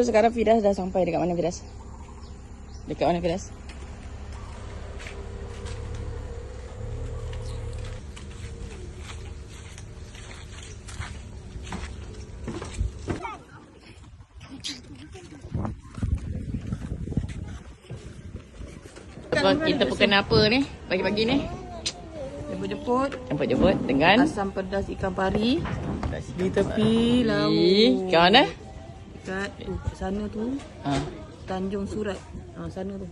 Sekarang Firas dah sampai dekat mana Firas? Dekat mana Firas? Apa kita pekan apa ni? Pagi-pagi ni? Jemput-jemput Jemput-jemput dengan asam pedas ikan pari di tepi laut. Kat mana? Dekat tu, sana tu Ha. Tanjung Surat. Ha sana tu.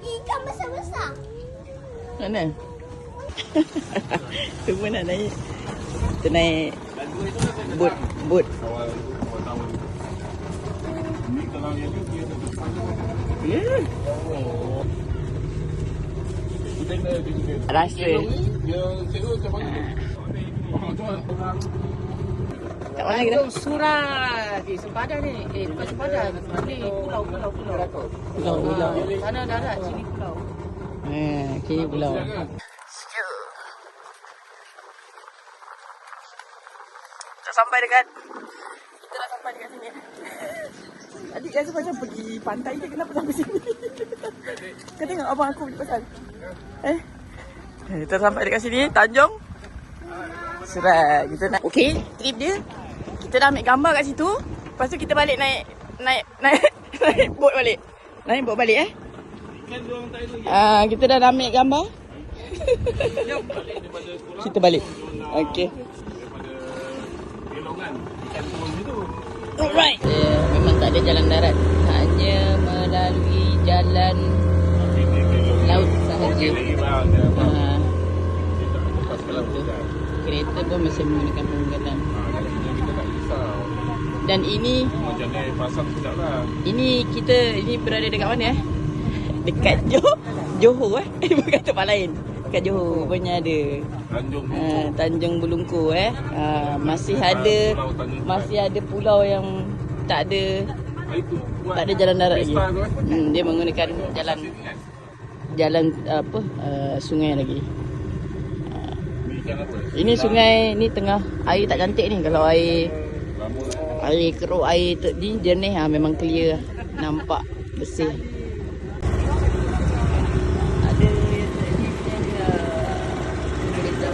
Ikan besar-besar. Mana? Semua nak naik. Kita naik bot bot. Yeah. Rasa kat mana kita? Surat. Eh, sempadan ni. Eh, bukan sempadan. Ni pulau, pulau, pulau. Pulau pulau. Sana darat, sini pulau. Eh, kini pulau. Dah sampai dekat Kita dah sampai dekat sini Adik rasa macam pergi pantai je Kenapa sampai sini? Kau tengok abang aku pergi pasal. Eh? Eh, Kita sampai dekat sini Tanjung. Surat Kita nak Okay Trip dia. Kita dah ambil gambar kat situ. Lepas tu kita balik naik Naik Naik Naik boat balik. Naik boat balik eh? Ah, kita dah ambil gambar. kita balik. Okey. Alright. Tak ada jalan darat. Hanya melalui jalan laut sahaja. Ah, itu. Kereta pun masih menggunakan pengguna. Dan ini ini kita ini berada dekat mana eh? Dekat Johor. Johor eh. Bukan tempat lain. Dekat Johor punya ada. Tanjung Uh, Tanjung Bulungku eh. Uh, masih ada masih ada pulau yang tak ada tak ada jalan darat lagi. Eh? Hmm, dia menggunakan jalan jalan apa uh, sungai lagi. apa? Ini sungai ni tengah air tak cantik ni kalau air Lama air keruk air tu ni jernih ha, memang clear nampak bersih.